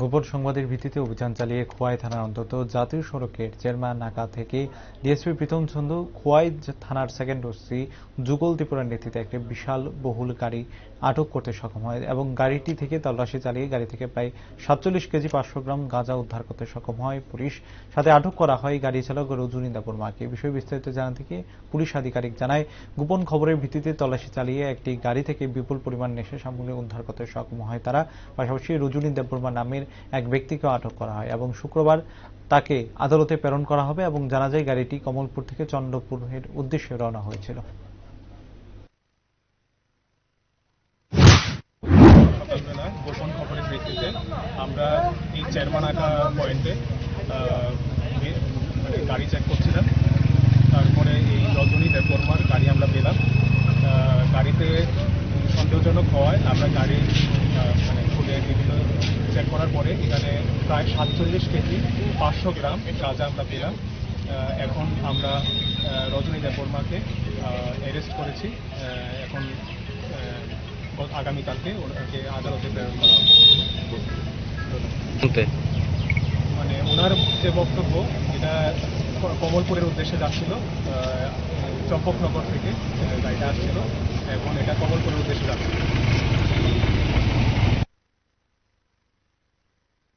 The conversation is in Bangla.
গোপন সংবাদের ভিত্তিতে অভিযান চালিয়ে খোয়াই থানার অন্তত জাতীয় সড়কের চেয়ারম্যান নাকা থেকে ডিএসপি প্রীতম চন্দ্র, খোয়াই থানার সেকেন্ড ওসি যুগল ত্রিপুরার নেতৃত্বে একটি বিশাল বহুল গাড়ি আটক করতে সক্ষম হয় এবং গাড়িটি থেকে তল্লাশি চালিয়ে গাড়ি থেকে প্রায় সাতচল্লিশ কেজি পাঁচশো গ্রাম গাঁজা উদ্ধার করতে সক্ষম হয়। পুলিশ সাথে আটক করা হয় গাড়ি চালক রজনীন্দা বর্মাকে বিষয়ে বিস্তারিত জানা থেকে পুলিশ আধিকারিক জানায়, গোপন খবরের ভিত্তিতে তল্লাশি চালিয়ে একটি গাড়ি থেকে বিপুল পরিমাণ নেশা সামগ্রী উদ্ধার করতে সক্ষম হয় তারা। পাশাপাশি রজনী দেববর্মা নামের এক ব্যক্তিকেও আটক করা হয় এবং শুক্রবার তাকে আদালতে প্রেরণ করা হবে এবং জানা যায় গাড়িটি কমলপুর থেকে চন্দ্রপুরের উদ্দেশ্যে রওনা হয়েছিল। আমরা এই পয়েন্টে মানে গাড়ি চেক করছিলাম। তারপরে এই রজনী দেববর্মার গাড়ি আমরা পেলাম। গাড়িতে সন্দেহজনক হওয়ায় আমরা গাড়ি মানে খুলে বিভিন্ন চেক করার পরে এখানে প্রায় সাতচল্লিশ কেজি পাঁচশো গ্রাম গাঁজা আমরা পেলাম। এখন আমরা রজনী দেববর্মাকে অ্যারেস্ট করেছি। এখন আগামীকালকে ওনাকে আদালতে প্রেরণ করা হবে। মানে ওনার যে বক্তব্য এটা কমলপুরের উদ্দেশ্যে যাচ্ছিল চম্পকনগর থেকে গাড়িটা আসছিল। এখন এটা কমলপুরের উদ্দেশ্যে